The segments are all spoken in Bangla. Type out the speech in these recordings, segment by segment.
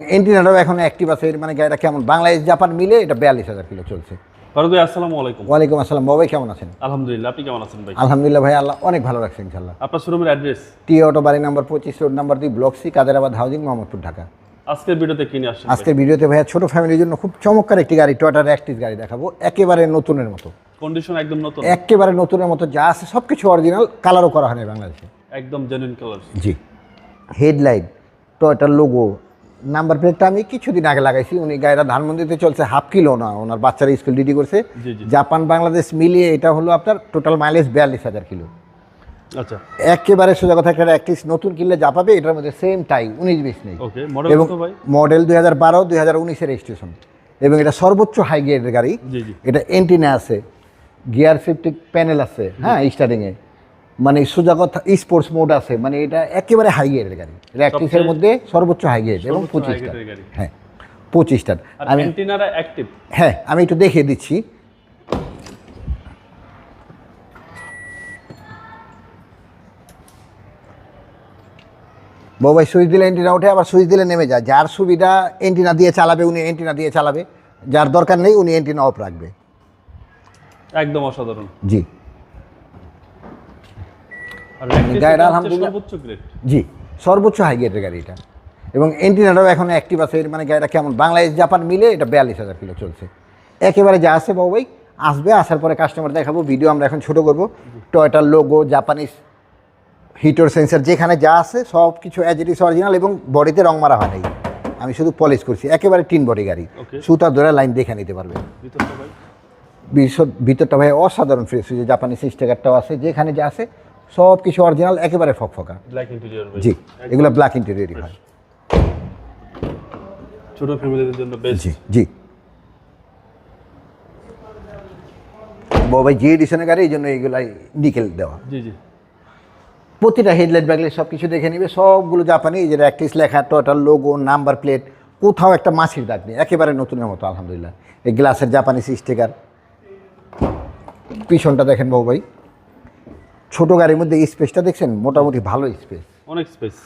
এন্টিনাটাও এখন অ্যাক্টিভ আছে মানে গাড়িটা কেমন? বাংলাদেশ জাপান মিলে এটা বিয়াল্লিশ হাজার কিলো চলছে। ফারুক ভাই আসসালামু আলাইকুম। ওয়ালাইকুম আসসালাম বাবাই কেমন আছেন? আলহামদুলিল্লাহ আপনি কেমন আছেন ভাই? আলহামদুলিল্লাহ ভাই আল্লাহ অনেক ভালো রাখছেন ইনশাল্লাহ আপনার শোরুমের অ্যাড্রেস টি অটো বাড়ি নাম্বার পঁচিশ রোড নাম্বার দুই block C Kaderabad housing Mohammadpur Dhaka. আজকের ভিডিওতে কিনে আসছেন আজকের ভিডিওতে ভাইয়া ছোট ফ্যামিলির জন্য খুব চমৎকার একটি গাড়ি টয়টার অ্যাক্টিভ গাড়ি দেখাবো একেবারে নতুনের মতো। কন্ডিশন একদম নতুন। একেবারে নতুনের মতো যা আছে সব কিছু অরিজিনাল কালারও করা হয়নি বাংলাদেশে। একদম জেনুইন কালার জি। হেডলাইট টয়টার লোগো নাম্বার প্লেটটা আমি কিছুদিন আগে লাগাইছি। উনি গাড়িটা ধানমন্দিতে চলছে হাফ কিলো না ওনার বাচ্চারা স্কুল ডিউটি করছে। জাপান বাংলাদেশ মিলিয়ে এটা হলো আপনার টোটাল মাইলেজ বিয়াল্লিশ হাজার কিলো। আচ্ছা। একেবারে সোজা কথা একটা অ্যাক্টিস নতুন কিনলে যা পাবে এটার মধ্যে সেম টাই উনিশ বিশ নেই। মডেল এবং মডেল দুই হাজার বারো দুই হাজার উনিশের রেজিস্ট্রেশন এবং এটা সর্বোচ্চ হাই গ্রেডের গাড়ি। এটা এন্টিনা আছে গিয়ার সেফটি প্যানেল আছে হ্যাঁ স্টার্টিংয়ে মানে সোজা কথা স্পোর্টস মোড আছে মানে এটা একেবারে হাই গ্রেডের গাড়ি। র্যাকটিসের মধ্যে সর্বোচ্চ হাই গ্রেড এবং পঁচিশটা। হ্যাঁ পঁচিশটার আর আমি হ্যাঁ আমি একটু দেখিয়ে দিচ্ছি। বাবাই সুইচ দিলে এন্টিনা ওঠে আবার সুইচ দিলে নেমে যায়। যার সুবিধা এন্টিনা দিয়ে চালাবে উনি এন্টিনা দিয়ে চালাবে। যার দরকার নেই উনি এন্টিনা অফ রাখবে। একদম অসাধারণ। জি। গাড়িটা এটা আলহামদুলিল্লাহ- সর্বোচ্চ গ্রেড জি সর্বোচ্চ হাই গ্রেডের গাড়ি এটা। এবং এন্টিনাটাও এখন অ্যাক্টিভ আছে মানে গাড়িটা কেমন? বাংলাদেশ জাপান মিলে এটা বিয়াল্লিশ হাজার কিলো চলছে। একেবারে যা আছে বাবুই আসবে আসার পরে কাস্টমার দেখাবো ভিডিও আমরা এখন ছোট করব। টয়টার লোগো জাপানিজ হিটর সেন্সার যেখানে যা আছে সব কিছু অ্যাজ ইট ইস অরিজিনাল এবং বডিতে রং মারা হয় নাই। আমি শুধু পলিশ করছি একেবারে টিন বডি গাড়ি. সুতা ধরে লাইন দেখে নিতে পারবে। ভিতরটা ভাই? ভিতরটা ভাই অসাধারণ ফ্রেশ যে জাপানি স্টিকারটাও আছে যেখানে যা আছে সব কিছু অরিজিনাল একেবারে ফকফকা। ইন্টেরিয়র ভাই। জি এগুলো ব্ল্যাক ইন্টেরিয়রই হয়। ছোট ফ্যামিলিদের জন্য বেস্ট জি জি। বাবাই জি এডিশনের গাড়ি এই জন্য এইগুলাই নিকেল দেওয়া। জি জি। প্রতিটা হেডলাইট ব্যাগলাইট সব কিছু দেখে নিবে। সবগুলো জাপানি এই যে অ্যাক্টিস লেখা টোটাল লোগো নাম্বার প্লেট কোথাও একটা মাছির দাগ নেই। একেবারে নতুনের মতো আলহামদুলিল্লাহ। এই গ্লাসের জাপানি স্টিকার পিছনটা দেখেন বাবু ভাই। ছোটো গাড়ির মধ্যে স্পেসটা দেখছেন? মোটামুটি ভালো স্পেস অনেক স্পেস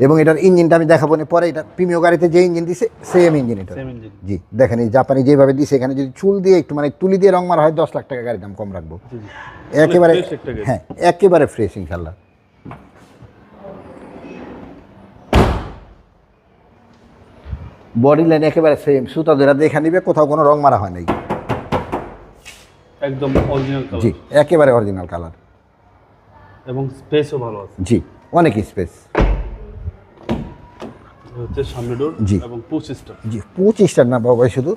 এবং এটার ইঞ্জিনটা আমি দেখাবো না পরে। এটা প্রিমিয় গাড়িতে যে ইঞ্জিন দিছে সেম ইঞ্জিন এটা। Same engine. জি দেখেন এই জাপানি যেভাবে দিছে এখানে যদি চুল দিয়ে একটু মানে তুলি দিয়ে রং মারা হয় দশ লাখ টাকা গাড়ির দাম কম রাখব। জি জি। একেবারে। হ্যাঁ একেবারে ফ্রেশ ইনশাল্লাহ। বডি লাইন একেবারে সেম সুতা ধরে দেখা নিবে কোথাও কোনো রং মারা হয় নাই। একদম অরিজিনাল জি একেবারে অরিজিনাল কালার এবং স্পেসও ভালো আছে। জি অনেক স্পেস হচ্ছে সামনে ডোর জি। এবং পুশ সিস্টেম জি পঁচিশটার না বাবা শুধু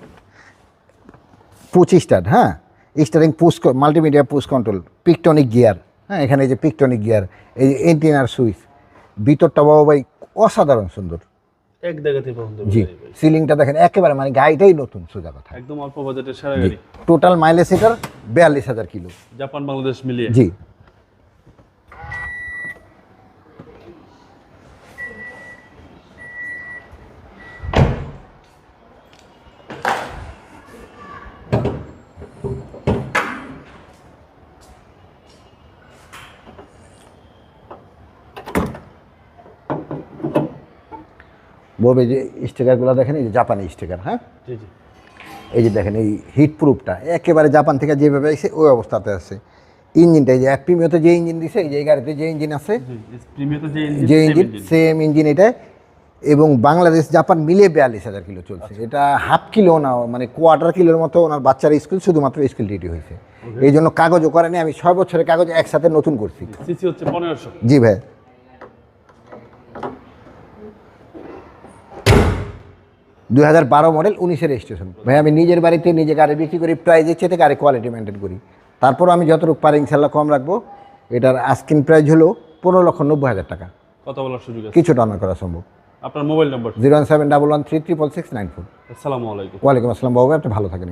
পঁচিশটার হ্যাঁ? Steering push multimedia push control পিকটনিক gear হ্যাঁ? এখানে এই যে পিকটনিক গিয়ার এই যে এন্টিনার সুইচ ভিতরটা বাবা ভাই অসাধারণ সুন্দর। এক জি সিলিংটা দেখেন একেবারে মানে গাড়িটাই নতুন সোজা কথা। একদম অল্প বাজেটের সেরা গাড়ি। টোটাল মাইলেজ এটার বিয়াল্লিশ হাজার কিলো। জাপান বাংলাদেশ মিলিয়ে। জি। বলবে যে স্টিকারগুলো দেখেন এই যে জাপানি স্টিকার হ্যাঁ? এই যে দেখেন এই হিট প্রুফটা একেবারে জাপান থেকে যেভাবে এসে ওই অবস্থাতে আছে। ইঞ্জিনটা এই যে প্রিমিয়তে যে ইঞ্জিন দিছে এই যে গাড়িতে যে ইঞ্জিন আছে যে ইঞ্জিন সেম ইঞ্জিন এটা এবং বাংলাদেশ জাপান মিলিয়ে বিয়াল্লিশ হাজার কিলো চলছে। এটা হাফ কিলো না মানে কোয়ার্টার কিলোর মতো ওনার বাচ্চার স্কুল শুধুমাত্র স্কুল ডিউটি হয়েছে। এই জন্য কাগজও করেনি আমি ছয় বছরের কাগজ একসাথে নতুন করছি। জি ভাই। দুই হাজার বারো মডেল উনিশের রেজিস্ট্রেশন ভাই আমি নিজের বাড়িতে নিজে গাড়ি বিক্রি করি প্রাইজের চেয়ে গাড়ি কোয়ালিটি মেনটেন করি। তারপর আমি যতটুকু পারি ইনশাল্লাহ কম রাখব। এটার আস্কিন প্রাইস হলো পনেরো লক্ষ নব্বই হাজার টাকা। কথা বলার সুযোগ কিছুটা আমার করা সম্ভব। আপনার মোবাইল নম্বর zero one seven double one three triple six nine four. আসসালামু আলাইকুম। ওয়ালাইকুম আসসালাম বাবু আপনি ভালো থাকেন